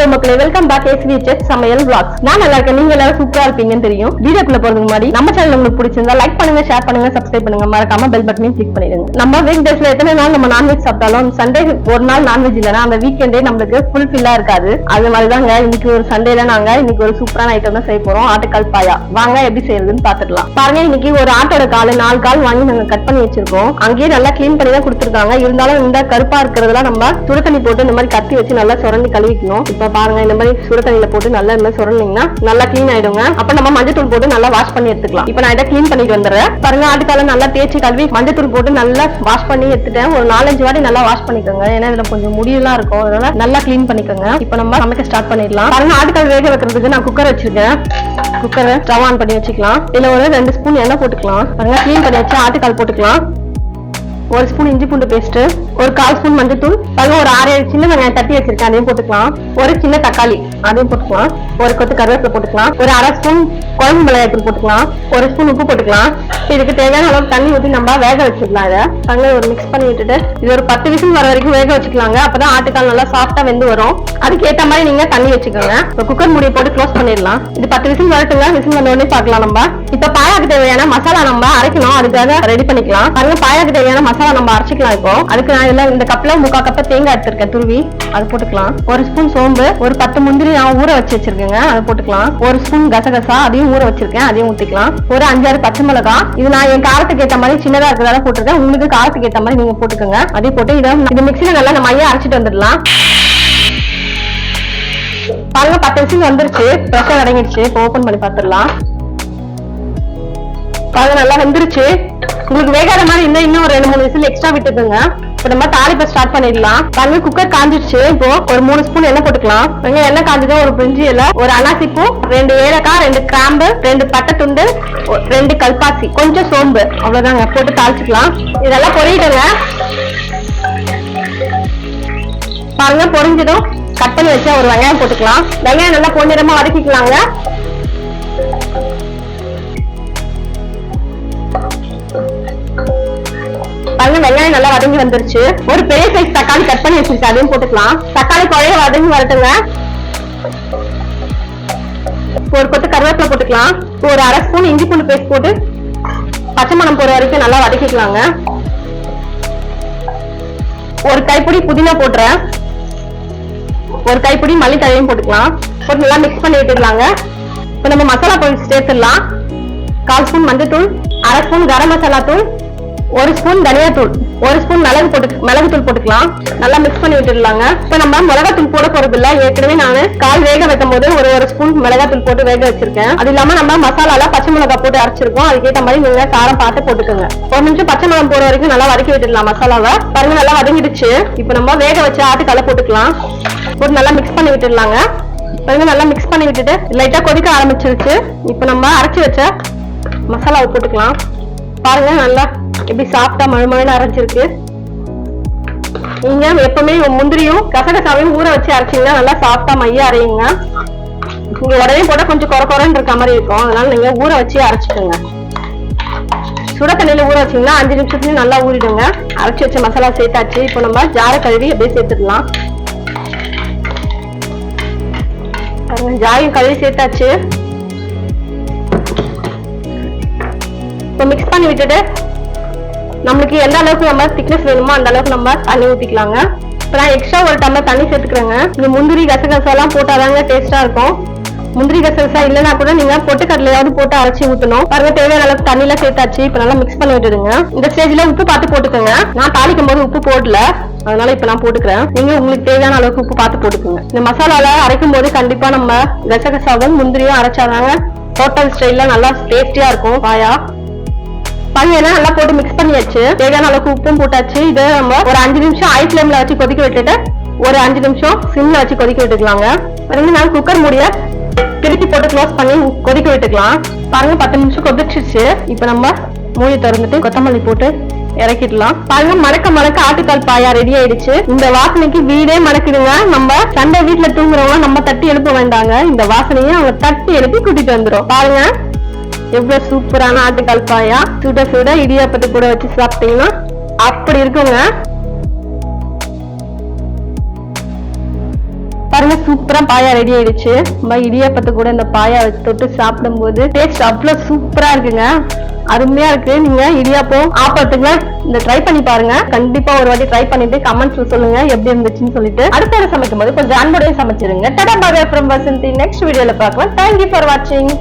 Hello மக்களே welcome back SV செட் சமையல் பிளாக்ஸ் நான் நல்லா இருக்கேன். நீங்க எல்லாரும் சூப்பரா இருப்பீங்கன்னு தெரியும். வீடியோக்குள்ள போறதுக்கு முன்னாடி நம்ம சேனல் உங்களுக்கு பிடிச்சிருந்தா லைக் பண்ணுங்க ஷேர் பண்ணுங்க சப்ஸ்கிரைப் பண்ணுங்க. மறக்காம பெல் பட்டனையும் கிளிக் பண்ணிடுங்க. நம்ம வீக் டேஸ்ல எத்தனை நாள் நம்ம நான்வெஜ் சாப்பிட்டாலும் சண்டே ஒரு நாள் நான்வெஜ் இல்லைன்னா அந்த வீக்கெண்டே நம்மளுக்கு ஃபுல் ஃபில்லா இருக்காது. அது மாதிரி தாங்க இன்னைக்கு ஒரு சண்டேல நாங்க இன்னைக்கு ஒரு சூப்பரான ஐட்டம் தான் செய்ய போறோம். ஆட்டுக்கால் பாயா. வாங்க எப்படி செய்யறதுன்னு பாத்துக்கலாம். பாருங்க இன்னைக்கு ஒரு ஆட்டோட கால் நாலு கால் வாங்கி நாங்க கட் பண்ணி வச்சிருக்கோம். அங்கேயே நல்லா க்ளீன் பண்ணி தான் கொடுத்துருக்காங்க. இருந்தாலும் இந்த கருப்பா இருக்கிறதுலாம் நம்ம சுடு தண்ணி போட்டு இந்த மாதிரி கத்தி வச்சு நல்லா சுரண்டி கழுவிக்கணும். இப்ப பாருங்க இந்த மாதிரி சுட தண்ணியில போட்டு நல்லா இந்த மாதிரி சுரண்டிங்கன்னா நல்லா க்ளீன் ஆயிடுங்க. அப்ப நம்ம மஞ்சள் தூள் போட்டு நல்லா வாஷ் பண்ணி எடுத்துக்கலாம். இப்ப நான் இதை க்ளீன் பண்ணிட்டு வந்துடுறேன். பாருங்க ஆட்டுக்கால நல்லா தேய்ச்சி கழுவி மஞ்சள் தூள் போட்டு நல்லா வாஷ் பண்ணி எடுத்துட்டேன். ஒரு நாலஞ்சு வாட்டி நல்லா வாஷ் பண்ணிக்கோங்க. ஏன்னா இதுல கொஞ்சம் முடியெல்லாம் இருக்கும். அதனால நல்லா க்ளீன் பண்ணிக்கோங்க. இப்ப நம்ம சமைக்க ஸ்டார்ட் பண்ணிடலாம். பாருங்க ஆட்டுக்கால் வேக வைக்கிறதுக்கு நான் குக்கர் வச்சிருக்கேன். குக்கரை ஸ்டவ் ஆன் பண்ணி வச்சுக்கலாம். இதுல ஒரு ரெண்டு ஸ்பூன் எண்ணெய் போட்டுக்கலாம். பாருங்க க்ளீன் பண்ணி வச்சு ஆட்டுக்கால் போட்டுக்கலாம். ஒரு ஸ்பூன் இஞ்சி பூண்டு பேஸ்ட் ஒரு கால் ஸ்பூன் மஞ்சள்தூள் பாருங்க ஒரு ஆறு ஏழு சின்ன வெங்காயம் தட்டி வச்சிருக்கேன் அதையும் போட்டுக்கலாம். ஒரு சின்ன தக்காளி அதையும் போட்டுக்கலாம். ஒரு கொத்து கருவேப்பிலை போட்டுக்கலாம். ஒரு அரை ஸ்பூன் குழம்பு மிளகாய்த்தூள் போட்டுக்கலாம். ஒரு ஸ்பூன் உப்பு போட்டுக்கலாம். இதுக்கு தேவையான அளவு தண்ணி ஊற்றி நம்ம வேக வச்சுக்கலாம் இதை. அங்கே ஒரு மிக்ஸ் பண்ணி விட்டுட்டு இது ஒரு பத்து விசில் வர வரைக்கும் வேக வச்சுக்கலாங்க. அப்பதான் ஆட்டுக்கால் நல்லா சாஃப்டா வெந்து வரும். அதுக்கு ஏத்த மாதிரி நீங்க தண்ணி வச்சுக்கோங்க. இப்போ குக்கர் மூடியை போட்டு க்ளோஸ் பண்ணிடலாம். இது பத்து விசில் வரட்டுங்க. விசில் வந்த உடனே பார்க்கலாம் நம்ம. இப்ப பாயாக்கு தேவையான மசாலா நம்ம அரைக்கணும். அதுக்காக ரெடி பண்ணிக்கலாம். பாருங்க பாயாக்கு தேவையான மசாலா நம்ம அரைச்சிக்கலாம் இப்போ. அதுக்கு நான் இதுல இந்த கப்ல முக்கா கப்ப தேங்காய் எடுத்திருக்கேன் துருவி. அது போட்டுக்கலாம். ஒரு ஸ்பூன் சோம்பு ஒரு பத்து முந்திரி நான் ஊற வச்சு வச்சிருக்கேங்க அதை போட்டுக்கலாம். ஒரு ஸ்பூன் கசகசா அதையும் ஊற வச்சிருக்கேன் அதையும் ஊத்திக்கலாம். ஒரு அஞ்சாறு பச்சை மிளகா இது நான் என் காரத்துக்கு ஏத்த மாதிரி சின்னதா இருக்கிறதால போட்டிருக்கேன். உங்களுக்கு காரத்துக்கு ஏத்த மாதிரி நீங்க போட்டுக்கோங்க. அதையும் போட்டு இதை இது மிக்சியில நல்லா நம்ம ஐயா அரைச்சிட்டு வந்துடலாம். பாருங்க பத்து நிமிஷம் வந்துருச்சு. ஃப்ரெஷ்ஷாக அடங்கிடுச்சு. இப்போ ஓப்பன் பண்ணி பார்த்துடலாம். பாருங்க நல்லா வெந்துருச்சு. உங்களுக்கு வேகாத மாதிரி இருந்தா இன்னும் ஒரு ரெண்டு மூணு விசில் எக்ஸ்ட்ரா விட்டுக்கோங்க. இப்போ நம்ம தாளிப்பை ஸ்டார்ட் பண்ணிடலாம். பாருங்க குக்கர் காஞ்சிருச்சு. இப்போ ஒரு மூணு ஸ்பூன் எண்ணெய் போட்டுக்கலாம். வெங்க எண்ணெய் காஞ்சதோ. ஒரு பிரிஞ்சி இலை ஒரு அனாசி பூ ரெண்டு ஏலக்காய் ரெண்டு கிராம்பு ரெண்டு பட்டை துண்டு ரெண்டு கல்பாசி. கொஞ்சம் சோம்பு. அவ்வளவுதாங்க. போட்டு தாளிச்சுக்கலாம். இதெல்லாம் பொரியிடுங்க பாருங்க பொறிஞ்சிடும் கட் பண்ணி வச்சா ஒரு வெங்காயம் போட்டுக்கலாம். வெங்காயம் நல்லா பொன்னிறமா வதக்கிக்கலாங்க. வெங்காயம் நல்லா வதங்கி வந்துருச்சு. ஒரு பெரிய சைஸ் தக்காளி கட் பண்ணி வச்சிருக்கேன். அதையும் போட்டுக்கலாம். தக்காளி குழைய வதங்கி வரட்டுங்க. ஒரு கொத்து கருவேப்பிலை போட்டுக்கலாம். ஒரு அரை ஸ்பூன் இஞ்சி பூண்டு பேஸ்ட் போட்டு பச்சை மணம் போற வரைக்கும் நல்லா வதக்கிக்கலாங்க. ஒரு கைப்பிடி புதினா போட்டுறேன். ஒரு கைப்பிடி மல்லித்தழையும் போட்டுக்கலாம். போட்டு நல்லா மிக்ஸ் பண்ணி விட்டுக்கலாங்க. இப்போ நம்ம மசாலா பொருள் சேர்த்துடலாம். கால் ஸ்பூன் மஞ்சள்தூள் அரை ஸ்பூன் கரம் மசாலா தூள் ஒரு ஸ்பூன் தூள் ஒரு ஸ்பூன் மிளகு போட்டு மிளகு தூள் போட்டுக்கலாம். நல்லா மிக்ஸ் பண்ணி விட்டுடலாங்க. இப்போ நம்ம மிளகாத்தூள் போட போறது இல்ல ஏற்கனவே நான் கால் வேக வைக்கும் போது ஒரு ஒரு ஸ்பூன் மிளகாத்தூள் போட்டு வேக வச்சிருக்கேன். அது இல்லாம நம்ம மசாலால பச்சை மிளகா போட்டு அரைச்சிருக்கோம். அதுக்கேற்ற மாதிரி நீங்க காரம் பார்த்து போட்டுக்கோங்க. ஒரு நிமிஷம் பச்சை மிளகம் போற வரைக்கும் நல்லா வதக்கி விட்டுடலாம் மசாலாவை. பாருங்க நல்லா வதங்கிடுச்சு. இப்போ நம்ம வேக வச்ச ஆட்டுக்கல்ல போட்டுக்கலாம். போட்டு நல்லா மிக்ஸ் பண்ணி விட்டுடலாங்க. பாருங்க நல்லா மிக்ஸ் பண்ணி விட்டுட்டு லைட்டா கொதிக்க ஆரம்பிச்சிருச்சு. இப்போ நம்ம அரைச்சி வச்ச மசாலாவை போட்டுக்கலாம். பாருங்க நல்லா எப்படி சாப்பிட்டா மழுமழுன்னு அரைஞ்சிருக்கு. நீங்க எப்பவுமே முந்திரியும் கசகசாவையும் ஊற வச்சு அரைச்சீங்கன்னா நல்லா சாப்பிட்டா மைய அரையுங்க. நீங்க உடனே போட கொஞ்சம் குறை குறைன்னு இருக்க மாதிரி இருக்கும். அதனால நீங்க ஊற வச்சு அரைச்சிக்கோங்க. சுட தண்ணியில ஊற வச்சீங்கன்னா அஞ்சு நிமிஷத்துலயும் நல்லா ஊறிடுங்க. அரைச்சி வச்ச மசாலா சேர்த்தாச்சு. இப்போ நம்ம ஜார கழுவி அப்படியே சேர்த்துடலாம். ஜாயும் கழுவி சேர்த்தாச்சு. இப்போ மிக்ஸ் பண்ணி விட்டுட்டு நம்மளுக்கு எந்த அளவுக்கு நம்ம திக்னஸ் வேணுமோ அந்த அளவுக்கு நம்ம தண்ணி ஊத்திக்கலாங்க. இப்போ நான் எக்ஸ்ட்ரா ஒரு டம்ளர் தண்ணி சேர்த்துக்கிறேங்க. இந்த முந்திரி கசகசாலாம் போட்டாதாங்க டேஸ்டா இருக்கும். முந்திரி கசகசா இல்லைன்னா கூட நீங்க பொட்டுக்கடலையாவது போட்டு அரைச்சி ஊத்தணும். பாருங்க தேவையான அளவுக்கு தண்ணியில சேர்த்தாச்சு. இப்போ நல்லா மிக்ஸ் பண்ணி விட்டுடுங்க. இந்த ஸ்டேஜ்ல உப்பு பார்த்து போட்டுக்கோங்க. நான் தாளிக்கும் போது உப்பு போடல. அதனால இப்ப நான் போட்டுக்கிறேன். நீங்க உங்களுக்கு தேவையான அளவுக்கு உப்பு பார்த்து போட்டுக்கோங்க. இந்த மசாலால அரைக்கும் போது கண்டிப்பா நம்ம கசகசாவும் முந்திரியும் அரைச்சாதாங்க. ஹோட்டல் ஸ்டைல்ல நல்லா டேஸ்டியா இருக்கும் பாயா பழையெல்லாம் நல்லா போட்டு மிக்ஸ் பண்ணியாச்சு. தேவையான அளவுக்கு உப்பும் போட்டாச்சு. இதை நம்ம ஒரு அஞ்சு நிமிஷம் ஹை ஃபிளேம்ல வச்சு கொதிக்க விட்டுட்டு ஒரு அஞ்சு நிமிஷம் சிம்ல வச்சு கொதிக்க விட்டுக்கலாங்க. ரெண்டு நாள் குக்கர் மூடிய திருப்பி போட்டு க்ளோஸ் பண்ணி கொதிக்க விட்டுக்கலாம். பாருங்க பத்து நிமிஷம் கொதிச்சிருச்சு. இப்போ நம்ம மூடி திறந்துட்டு கொத்தமல்லி போட்டு இறக்கிடலாம். பாருங்க மணக்க மணக்க ஆட்டுக்கால் பாயா ரெடி ஆயிடுச்சு. இந்த வாசனைக்கு வீடே மறக்குதுங்க நம்ம சண்டை வீட்டுல தூங்குறவங்க நம்ம தட்டி எழுப்ப வேண்டாங்க. இந்த வாசனையை அவங்க தட்டி எழுப்பி கூட்டிட்டு வந்துடும் பாருங்க எவ்வளோ சூப்பரான ஆட்டுக்கால் பாயா? சுட சுட இடியாப்பத்து கூட வச்சு சாப்பிட்டீங்கன்னா அப்படி இருக்குங்க. பாருங்க சூப்பரா பாயா ரெடி ஆயிடுச்சு. நம்ம இடியாப்பத்தை கூட இந்த பாயா வச்சு தொட்டு சாப்பிடும்போது டேஸ்ட் அவ்வளோ சூப்பரா இருக்குங்க. அருமையா இருக்கு. நீங்க இடியாப்பம் ஆப்பத்துக்குல இந்த ட்ரை பண்ணி பாருங்க. கண்டிப்பா ஒரு வாட்டி ட்ரை பண்ணிட்டு கமெண்ட்ஸ்ல சொல்லுங்க எப்படி இருந்துச்சுன்னு சொல்லிட்டு. அடுத்த தடவை சமைக்கும் போது கொஞ்சம் அன்புடையும் சமைச்சிருங்க. டடா பாய் ஃப்ரம் வசந்தி. நெக்ஸ்ட் வீடியோல பார்க்கலாம். தேங்க்யூ ஃபார் வாட்சிங்